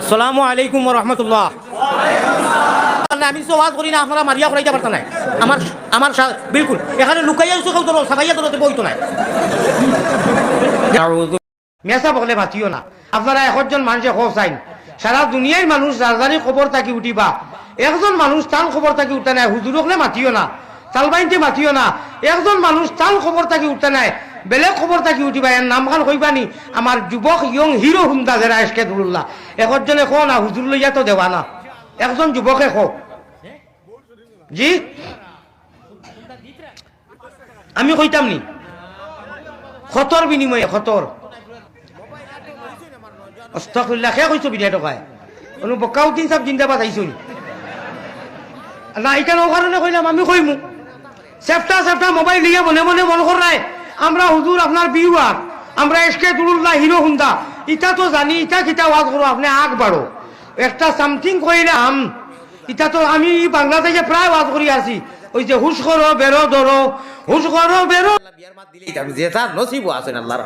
আসসালামু আলাইকুম রহমতুল্লাহ। আমি তো ওয়াজ করি না আপনারা মারিয়া করাইতে পারতেন না আমার আমার বিলকুল এখানে লুকাইয়া কেউ তো সাফাইয়া তো বইতো না মেসা বলে না। আপনারা একজন মানুষে খোঁজ চাইন। সারা দুনিয়ার মানুষ রাজধানী খবর থাকি উঠিবা। একজন মানুষ তাল খবর থাকি উঠতে নাই হুজুরকলে মাতিও না। তালবাইনতে মাতিও না। একজন মানুষ তাল খবর থাকি উঠতে নাই। বেলেগ খবর থাকি উঠিবা এর নাম খান কইবানি আমার যুবক ইয়ং হিরো হুন্দা যারা এসকে দুরুল্লাহ একজনে কো না হুজুর লইয়া তো দেওয়া না। একজন যুবকে কো। জি? আমি কইতাম নি? খতর বিনিময়ে খতর অস্তফুল্লাহ খে কইছো বিদায় টকায়। অনু বকাউদ্দিন সাহেব জিন্দাবাদ আইছো নি? না এখানে ও কারণে কইলাম, আমি কইমু। সেফটা সেফটা মোবাইল নিয়ে, মনে মনে মন করায় আমরা হুজুর, আপনার বিউয়ার আমরা এসকে তুলুল্লাহ হিরো হুন্দা। ইটা তো জানি ইটা কিটা ওয়াজ করো, আপনি আগ বাড়ো। একটা সামথিং কইলাম ইটা তো আমি বাংলাদেশে প্রায় ওয়াজ করি আছি ওই যে হুশ করো, বেরো, ধরো। হুশ করো, বেরো। বিয়ার মাত দিলেই যে তার নসিব আছেন আল্লাহর